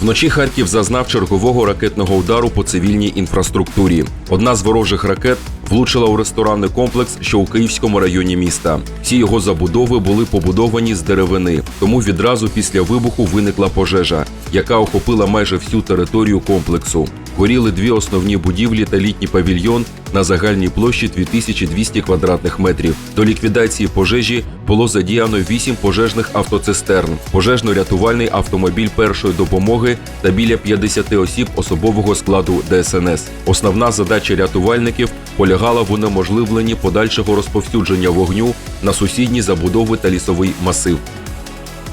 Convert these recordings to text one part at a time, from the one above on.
Вночі Харків зазнав чергового ракетного удару по цивільній інфраструктурі. Одна з ворожих ракет влучила у ресторанний комплекс, що у Київському районі міста. Всі його забудови були побудовані з деревини, тому відразу після вибуху виникла пожежа, яка охопила майже всю територію комплексу. Горіли дві основні будівлі та літній павільйон на загальній площі 2200 квадратних метрів. До ліквідації пожежі було задіяно 8 пожежних автоцистерн, пожежно-рятувальний автомобіль першої допомоги та біля 50 осіб особового складу ДСНС. Основна задача рятувальників полягала в унеможливленні подальшого розповсюдження вогню на сусідні забудови та лісовий масив.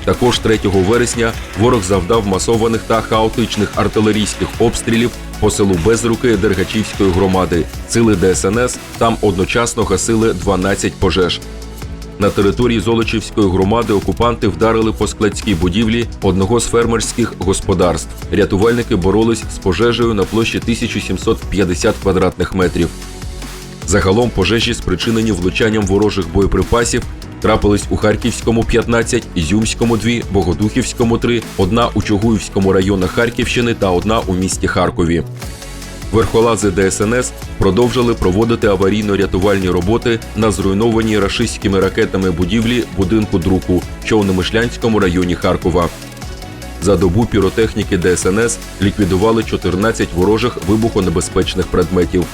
Також 3 вересня ворог завдав масованих та хаотичних артилерійських обстрілів по селу Безруки Дергачівської громади. Сили ДСНС там одночасно гасили 12 пожеж. На території Золочівської громади окупанти вдарили по складській будівлі одного з фермерських господарств. Рятувальники боролись з пожежею на площі 1750 квадратних метрів. Загалом пожежі, спричинені влучанням ворожих боєприпасів, трапились у Харківському 15, Ізюмському 2, Богодухівському 3, одна у Чугуївському районах Харківщини та одна у місті Харкові. Верхолази ДСНС продовжили проводити аварійно-рятувальні роботи на зруйнованій рашистськими ракетами будівлі будинку друку, що у Немишлянському районі Харкова. За добу піротехніки ДСНС ліквідували 14 ворожих вибухонебезпечних предметів.